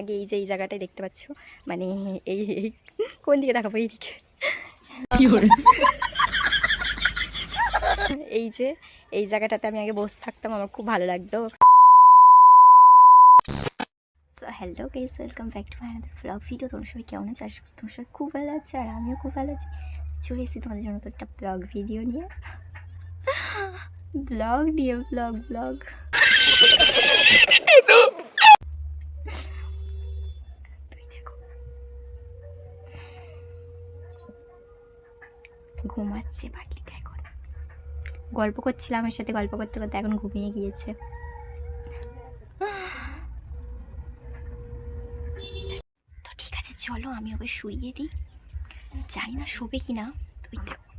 আগে এই যে এই জায়গাটায় দেখতে পাচ্ছ। মানে এই এই কোন দিকে দেখাবো এইদিকে এই যে এই জায়গাটাতে আমি আগে বসে থাকতাম আমার খুব ভালো লাগতো। So hello guys welcome back to my another vlog video তোমার সবাই কেমন আছে? আর তোমার সবাই খুব ভালো আছে আর আমিও খুব ভালো আছি। চলে এসেছি তোমাদের জন্য তো একটা ব্লগ ভিডিও নিয়ে। ব্লগ নিয়ে ব্লগ ব্লগ ঘুমাচ্ছে পাখিটা এখন। গল্প করছিলাম এর সাথে গল্প করতে করতে এখন ঘুমিয়ে গিয়েছে। তো ঠিক আছে, চলো আমি ওকে শুইয়ে দিই। জানি না শোবে কি না তুই দেখো।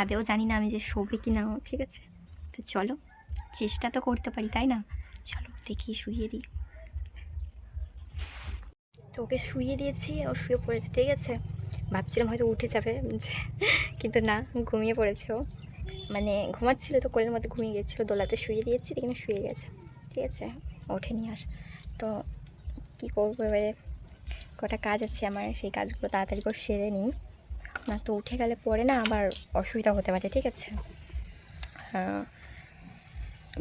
আদেও জানি না আমি যে শোবে কি না ঠিক আছে? তো চলো, চেষ্টা তো করতে পারি, তাই না? চলো, দেখি, শুইয়ে দিই। তো ওকে শুইয়ে দিয়েছি, ও শুয়ে পড়েছে, ঠিক আছে? ভাবছিলাম হয়তো উঠে যাবে, কিন্তু না, ঘুমিয়ে পড়েছে মানে ঘুমাচ্ছিল তো, কোলের মধ্যে ঘুমিয়ে গেছিল, দোলাতে শুয়ে দিয়েছি, দেখি শুয়ে গেছে। ঠিক আছে, ওঠেনি আর। তো কী করব এবারে? কটা কাজ আছে আমার, সেই কাজগুলো তাড়াতাড়ি করে সেরে নিই। না তো উঠে গেলে পরে না আবার অসুবিধা হতে পারে, ঠিক আছে? হ্যাঁ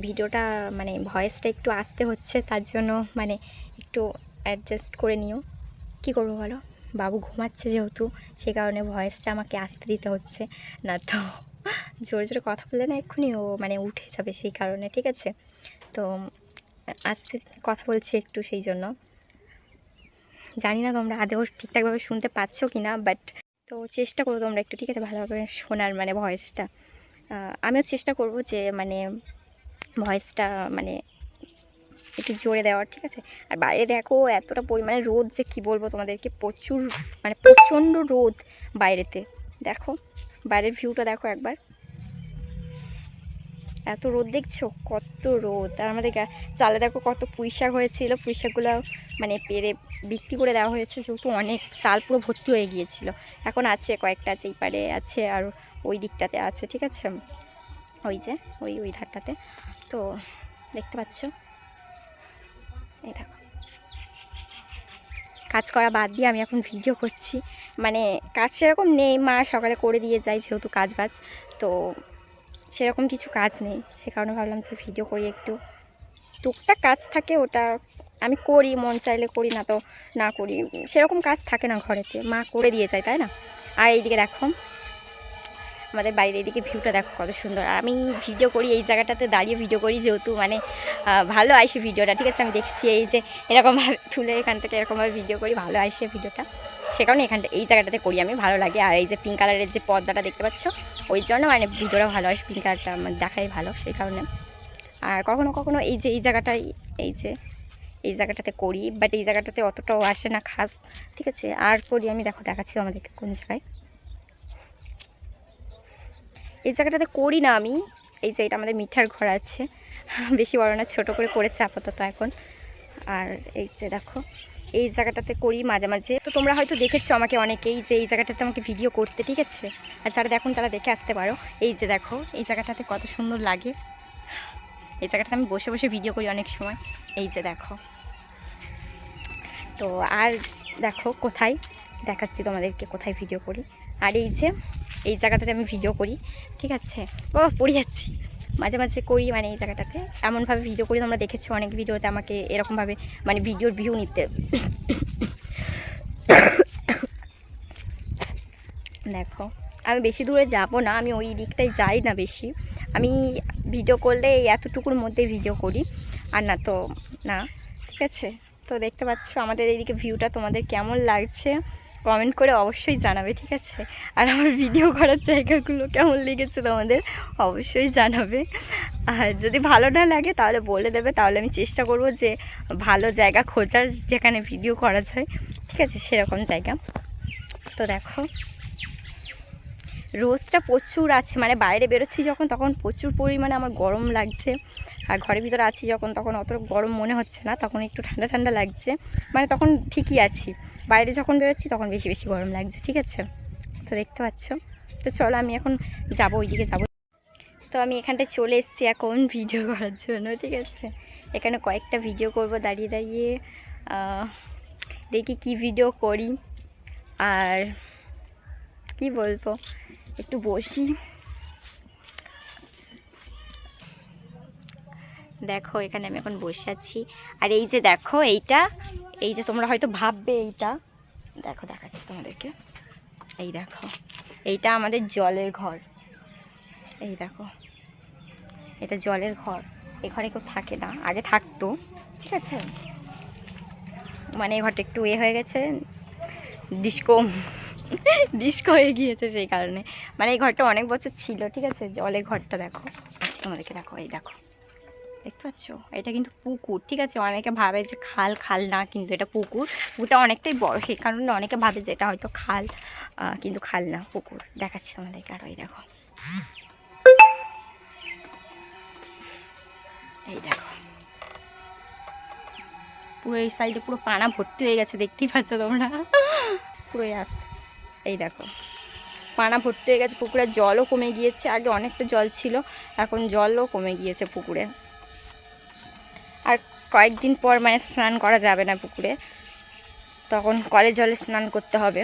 ভিডিওটা মানে ভয়েসটা একটু আসতে হচ্ছে, তার জন্য মানে একটু অ্যাডজাস্ট করে নিও। কী করব বলো? বাবু ঘুমাচ্ছে যেহেতু, সে কারণে ভয়েসটা আমাকে আসতে দিতে হচ্ছে। না তো, জোরে জোরে কথা বললে না এক্ষুনি, ও মানে উঠে যাবে সেই কারণে, ঠিক আছে? তো, আস্তে কথা বলছি একটু সেই জন্য। জানি না তোমরা আদেও ঠিকঠাকভাবে শুনতে পাচ্ছ কি না বাট তো চেষ্টা করো তোমরা একটু, ঠিক আছে? ভালোভাবে শোনার মানে ভয়েসটা আমিও চেষ্টা করব যে মানে ভয়েসটা মানে একটু জোরে দেওয়ার ঠিক আছে? আর বাইরে দেখো এতটা পরিমাণে রোদ যে কি বলব তোমাদেরকে, প্রচুর মানে প্রচণ্ড রোদ বাইরেতে। দেখো, বাইরের ভিউটা দেখো একবার। এত রোদ দেখছ? কত রোদ। আর আমাদের চালে দেখো কত পুঁই শাক হয়েছিল। পুঁই শাকগুলো মানে পেরে বিক্রি করে দেওয়া হয়েছে, যেহেতু অনেক চাল পুরো ভর্তি হয়ে গিয়েছিল। এখন আছে কয়েকটা আছে এই পারে আছে আর ওই দিকটাতে আছে, ঠিক আছে? ওই যে, ওই ওই ধারটাতে। তো দেখতে পাচ্ছ? এই দেখো। কাজ করা বাদ দিয়ে আমি এখন ভিডিও করছি। মানে কাজ সেরকম নেই, মা সকালে করে দিয়ে যায় যেহেতু কাজ বাজ তো সেরকম কিছু কাজ নেই। সে কারণে ভাবলাম যে ভিডিও করি একটু। টুকটাক কাজ থাকে, ওটা আমি করি, মন চাইলে করি, না তো না করি। সেরকম কাজ থাকে না ঘরেতে। মা করে দিয়ে যায়, তাই না? আর এইদিকে দেখো আমাদের বাইরে এদিকে ভিউটা দেখো কত সুন্দর। আর আমি ভিডিও করি, এই জায়গাটাতে দাঁড়িয়ে ভিডিও করি যেহেতু মানে ভালো আসে ভিডিওটা ঠিক আছে? আমি দেখছি এই যে এরকমভাবে তুলে এখান থেকে এরকমভাবে ভিডিও করি, ভালো আসে ভিডিওটা সে কারণে এখানটা, এই জায়গাটাতে করি আমি, ভালো লাগে। আর এই যে পিঙ্ক কালারের যে পর্দাটা দেখতে পাচ্ছ, ওই জন্য মানে ভিডিওটা ভালো আসে পিঙ্ক কালারটা আমার দেখাই ভালো সেই কারণে। আর কখনো কখনো এই যে, এই জায়গাটাই এই যে, এই জায়গাটাতে করি বাট এই জায়গাটাতে অতটাও আসে না খাস, ঠিক আছে? আর করি আমি, দেখো, দেখাচ্ছি আমাদেরকে কোন জায়গায়। এই জায়গাটাতে করি না আমি। এই যে এটা আমাদের মিঠার ঘর আছে। বেশি বড় না, ছোটো করে করেছে আপাতত এখন। আর এই যে দেখো, এই জায়গাটাতে করি মাঝে মাঝে। তো তোমরা হয়তো দেখেছ আমাকে অনেকেই যে এই জায়গাটাতে আমাকে ভিডিও করতে, ঠিক আছে? আর যারা দেখুন, তারা দেখে আসতে পারো। এই যে দেখো, এই জায়গাটাতে কত সুন্দর লাগে। এই জায়গাটাতে আমি বসে বসে ভিডিও করি অনেক সময়। এই যে দেখো। তো আর দেখো কোথায়? দেখাচ্ছি তোমাদেরকে কোথায় ভিডিও করি। আর এই যে এই জায়গাটাতে আমি ভিডিও করি, ঠিক আছে? বাবা পড়ে যাচ্ছি। মাঝে মাঝে করি মানে এই জায়গাটাতে। এমনভাবে ভিডিও করি, তোমরা দেখেছ অনেক ভিডিওতে আমাকে এরকমভাবে মানে ভিডিওর ভিউ নিতে। দেখো, আমি বেশি দূরে যাব না, আমি ওই দিকটায় যাই না বেশি। আমি ভিডিও করলে এতটুকুর মধ্যে ভিডিও করি। আর না তো, না, ঠিক আছে? তো দেখতে পাচ্ছ আমাদের এইদিকে ভিউটা তোমাদের কেমন লাগছে? কমেন্ট করে অবশ্যই জানাবে, ঠিক আছে? আর আমার ভিডিও করার জায়গাগুলো কেমন লেগেছে তোমাদের অবশ্যই জানাবে। আর যদি ভালো না লাগে তাহলে বলে দেবে, তাহলে আমি চেষ্টা করব যে ভালো জায়গা খোঁজার, যেখানে ভিডিও করা যায়, ঠিক আছে? সেরকম জায়গা। তো দেখো, রোদটা প্রচুর আছে মানে বাইরে বেরোচ্ছি যখন, তখন প্রচুর পরিমাণে আমার গরম লাগছে। আর ঘরের ভিতরে আছি যখন, তখন অত গরম মনে হচ্ছে না, তখন একটু ঠান্ডা ঠান্ডা লাগছে। মানে তখন ঠিকই আছি। বাইরে যখন বেরোচ্ছি, তখন বেশি বেশি গরম লাগছে, ঠিক আছে? তো দেখতে পাচ্ছ? তো চলো আমি এখন যাব, ওইদিকে যাব। তো আমি এখানটায় চলে এসেছি এখন ভিডিও করার জন্য, ঠিক আছে? এখানে কয়েকটা ভিডিও করব দাঁড়িয়ে দাঁড়িয়ে। দেখি কি ভিডিও করি। আর কি বলব? একটু বসি। দেখো, এখানে আমি এখন বসে আছি। আর এই যে দেখো, এইটা, এই যে তোমরা হয়তো ভাববে এইটা। দেখো, দেখাচ্ছি তোমাদেরকে। এই দেখো, এইটা আমাদের জলের ঘর। এই দেখো, এটা জলের ঘর। এই ঘরে কেউ থাকে না, আগে থাকতো, ঠিক আছে? মানে এই ঘরটা একটু এ হয়ে গেছে, ডিস্কো ডিস্কো হয়ে গিয়েছে সেই কারণে। মানে এই ঘরটা অনেক বছর ছিল, ঠিক আছে? জলের ঘরটা দেখো, তোমাদেরকে দেখো, এই দেখো। দেখতে পাচ্ছ? এটা কিন্তু পুকুর, ঠিক আছে? অনেকে ভাবে যে খাল খাল না কিন্তু এটা পুকুর। পুকুরটা অনেকটাই বড়, সেই কারণে অনেকে ভাবে যে এটা হয়তো খাল কিন্তু খাল না, পুকুর। দেখাচ্ছি তোমাদেরকে আরও এই দেখো। এই দেখো। পুরো এই সাইডে পুরো পানা ভর্তি হয়ে গেছে, দেখতেই পাচ্ছ তোমরা? পুরো আস, এই দেখো। পানা ভর্তি হয়ে গেছে, পুকুরের জলও কমে গিয়েছে। আগে অনেকটা জল ছিল, এখন জলও কমে গিয়েছে পুকুরে। কয়েকদিন পর মানে স্নান করা যাবে না পুকুরে। তখন কলের জলে স্নান করতে হবে।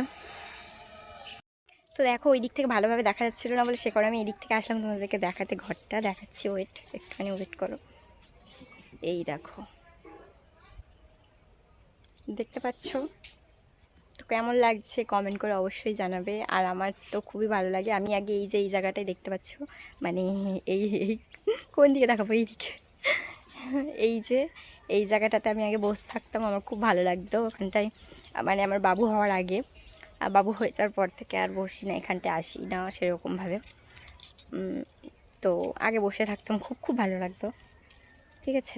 তো দেখো, ওই দিক থেকে ভালোভাবে দেখা যাচ্ছিল না বলে, সে করে আমি এই দিক থেকে আসলাম তোমাদেরকে দেখাতে ঘরটা। দেখাচ্ছি ওয়েট একটুখানি ওয়েট করো। এই দেখো। দেখতে পাচ্ছ? তো কেমন লাগছে কমেন্ট করে অবশ্যই জানাবে। আর আমার তো খুবই ভালো লাগে। আমি আগে এই যে, এই জায়গাটায় দেখতে পাচ্ছ। মানে এই, কোন দিকে দেখাবো? এই দিকে। এই যে, এই জায়গাটাতে আমি আগে বসে থাকতাম, আমার খুব ভালো লাগতো ওখানটায়। মানে আমার বাবু হওয়ার আগে। আর বাবু হয়ে যাওয়ার পর থেকে আর বসি না, এখানটায় আসি না সেরকমভাবে। তো আগে বসে থাকতাম, খুব খুব ভালো লাগতো। ঠিক আছে?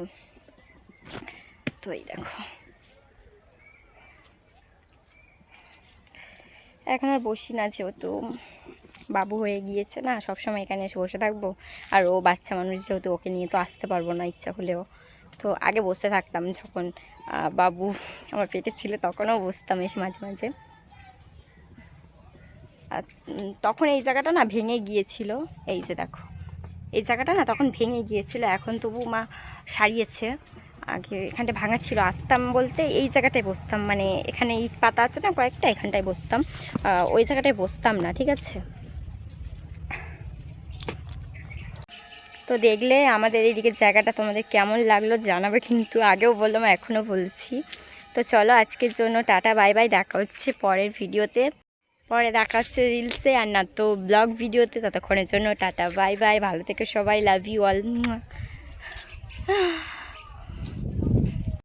তো এই দেখো। এখন আর বসি না যেহেতু। বাবু হয়ে গিয়েছে না, সবসময় এখানে এসে বসে থাকব। আর ও বাচ্চা মানুষ যেহেতু, ওকে নিয়ে তো আসতে পারব না ইচ্ছা হলেও। তো আগে বসে থাকতাম যখন বাবু আমার পেটে ছিল, তখনও বসতাম এসে মাঝে মাঝে। আর তখন এই জায়গাটা না ভেঙে গিয়েছিল। এই যে দেখো, এই জায়গাটা না তখন ভেঙে গিয়েছিল, এখন তবু মা সারিয়েছে। আগে এখানটা ভাঙা ছিল, আসতাম বলতে এই জায়গাটায় বসতাম মানে এখানে ইট পাতা আছে না কয়েকটা, এখানটায় বসতাম। ওই জায়গাটায় বসতাম না, ঠিক আছে? তো দেখলে আমাদের এইদিকে জায়গাটা তোমাদের কেমন লাগল জানাবে কিন্তু আগেও বললাম, এখনও বলছি। তো চলো আজকের জন্য টাটা, বাই বাই, দেখা হচ্ছে পরের ভিডিওতে। পরে দেখা হচ্ছে রিলসে আর না তো ব্লগ ভিডিওতে। ততক্ষণের জন্য টাটা, বাই বাই, ভালো থেকে সবাই লাভ ইউ অল